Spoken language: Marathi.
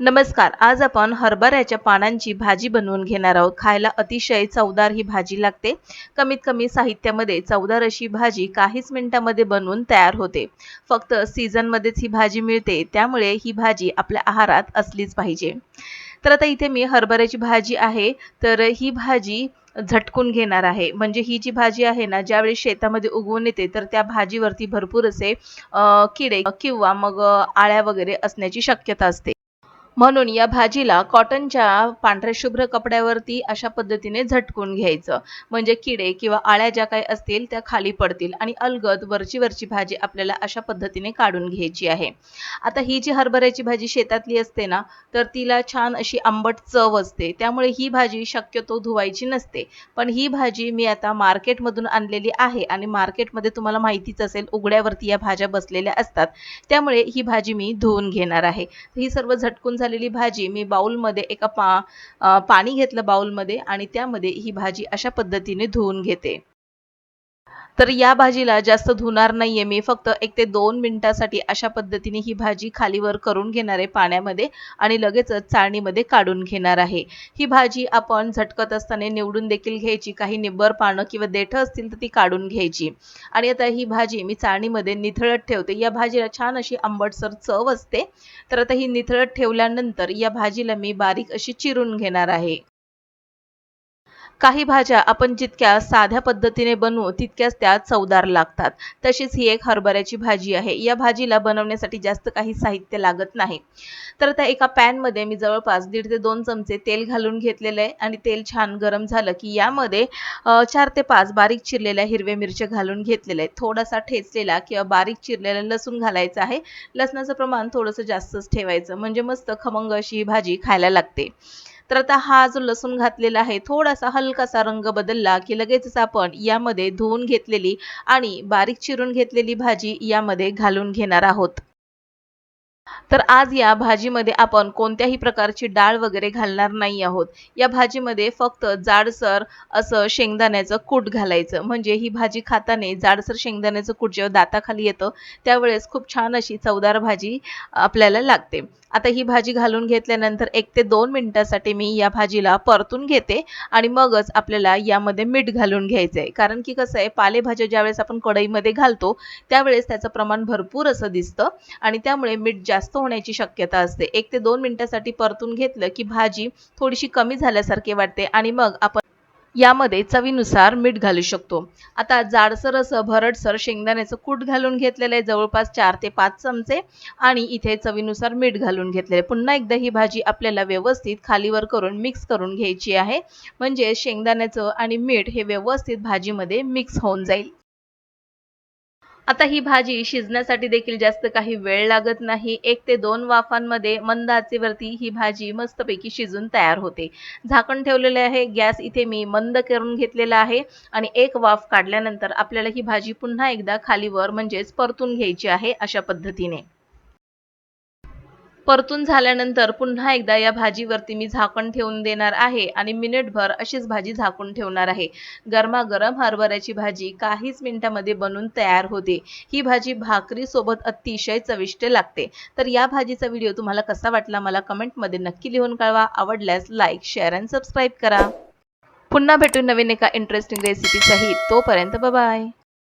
नमस्कार आज आपण हरभऱ्याच्या पानांची भाजी बनवून घेणार आहोत. खायला अतिशय चवदार ही भाजी लागते. कमीत कमी साहित्यामध्ये चवदार अशी भाजी काहीच मिनिटामध्ये बनवून तयार होते. फक्त सीझनमध्येच ही भाजी मिळते त्यामुळे ही भाजी आपल्या आहारात असलीच पाहिजे. तर आता इथे मी हरभऱ्याची भाजी आहे तर ही भाजी झटकून घेणार आहे. म्हणजे ही जी भाजी आहे ना ज्यावेळी शेतामध्ये उगवून येते तर त्या भाजीवरती भरपूर असे किडे किंवा मग आळ्या वगैरे असण्याची शक्यता असते. म्हणून या भाजीला कॉटनच्या पांढऱ्या शुभ्र कपड्यावरती अशा पद्धतीने झटकून घ्यायचं. म्हणजे किडे किंवा आळ्या ज्या काही असतील त्या खाली पडतील आणि अलगद वरची वरची भाजी आपल्याला अशा पद्धतीने काढून घ्यायची आहे. आता ही जी हरभऱ्याची भाजी शेतातली असते ना तर तिला छान अशी आंबट चव असते. त्यामुळे ही भाजी शक्यतो धुवायची नसते. पण ही भाजी मी आता मार्केटमधून आणलेली आहे आणि मार्केटमध्ये तुम्हाला माहितीच असेल उघड्यावरती या भाज्या बसलेल्या असतात. त्यामुळे ही भाजी मी धुवून घेणार आहे. ही सर्व झटकून झालेली भाजी मी बाउलमध्ये एका पा पाणी घेतलं बाउलमध्ये आणि त्यामध्ये ही भाजी अशा पद्धतीने धुवून घेते. तर या भाजीला जास्त धुणार नाहीये मी. फक्त एक ते दोन मिनिटासाठी अशा पद्धतीने ही भाजी खालीवर करून घेणार आहे पाण्यामध्ये आणि लगेचच चाळणीमध्ये काढून घेणार आहे. ही भाजी आपण झटकत असताना निवडून देखील घ्यायची. काही निब्बर पानं किंवा देठं असतील तर ती काढून घ्यायची. आणि आता ही भाजी मी चाळणीमध्ये निथळत ठेवते. या भाजीला छान अशी आंबटसर चव असते. तर आता ही निथळत ठेवल्यानंतर या भाजीला मी बारीक अशी चिरून घेणार आहे. काही भाज्या आपण जितक्या साध्या पद्धतीने बनवू तितक्याच त्या चवदार लागतात. तशीच ही एक हरभऱ्याची भाजी आहे. या भाजीला बनवण्यासाठी जास्त काही साहित्य लागत नाही. तर आता एका पॅनमध्ये मी जवळपास दीड ते दोन चमचे तेल घालून घेतलेलं आहे आणि तेल छान गरम झालं की यामध्ये चार ते पाच बारीक चिरलेल्या हिरव्या मिरच्या घालून घेतलेल्या आहेत. थोडासा ठेचलेला किंवा बारीक चिरलेला लसूण घालायचा आहे. लसणाचं प्रमाण थोडंसं जास्तच ठेवायचं. म्हणजे मस्त खमंग अशी ही भाजी खायला लागते. तर आता हा जो लसूण घातलेला आहे थोडासा हलकासा रंग बदलला की लगेचच आपण यामध्ये धुवून घेतलेली आणि बारीक चिरून घेतलेली भाजी यामध्ये घालून घेणार आहोत. तर आज या भाजीमध्ये आपण कोणत्याही प्रकारची डाळ वगैरे घालणार नाही आहोत. या भाजीमध्ये फक्त जाडसर असं शेंगदाण्याचं कूट घालायचं. म्हणजे ही भाजी खाताने जाडसर शेंगदाण्याचं कूट जेव्हा दाताखाली येतं त्यावेळेस खूप छान अशी चवदार भाजी आपल्याला लागते. आता ही भाजी घालून घेतल्यानंतर एक ते दोन मिनिटासाठी मी या भाजीला परतून घेते आणि मगच आपल्याला यामध्ये मीठ घालून घ्यायचं आहे कारण की कसं आहे पालेभाज्या ज्यावेळेस आपण कढईमध्ये घालतो त्यावेळेस त्याचं प्रमाण भरपूर असं दिसतं आणि त्यामुळे मीठ जास्त होण्याची शक्यता असते. एक ते दोन मिनिटासाठी परतून घेतलं की भाजी थोडीशी कमी झाल्यासारखी वाटते आणि मग आपण यामध्ये चवीनुसार मीठ घालू शकतो. आता जाडसर असं भरडसर शेंगदाण्याचं कूट घालून घेतलेलं आहे. जवळपास चार ते पाच चमचे आणि इथे चवीनुसार मीठ घालून घेतलेले पुन्हा एकदा ही भाजी आपल्याला व्यवस्थित खालीवर करून मिक्स करून घ्यायची आहे. म्हणजे शेंगदाण्याचं आणि मीठ हे व्यवस्थित भाजीमध्ये मिक्स होऊन जाईल. आता ही भाजी शिजण्यासाठी देखील जास्त काही वेळ लागत नाही. एक ते दोन वाफांमध्ये मंद आचेवरती ही भाजी मस्तपैकी शिजून तयार होते. झाकण ठेवलेले आहे. गॅस इथे मी मंद करून घेतलेला आहे आणि एक वाफ काढल्यानंतर आपल्याला ही भाजी पुन्हा एकदा खालीवर म्हणजेच परतून घ्यायची आहे अशा पद्धतीने. परतून झाल्यानंतर पुन्हा एकदा या भाजीवरती मी झाकण ठेवून देणार आहे आणि मिनिटभर अशीच भाजी झाकून ठेवणार आहे. गरमागरम हरभऱ्याची भाजी काहीच मिनिटामध्ये बनून तयार होते. ही भाजी भाकरी सोबत अतिशय चविष्ट लागते. तर या भाजीचा व्हिडिओ तुम्हाला कसा वाटला मला कमेंटमध्ये नक्की लिहून कळवा. आवडल्यास लाईक शेअर अँड सबस्क्राईब करा. पुन्हा भेटून नवीन एका इंटरेस्टिंग रेसिपीसहित तोपर्यंत बाय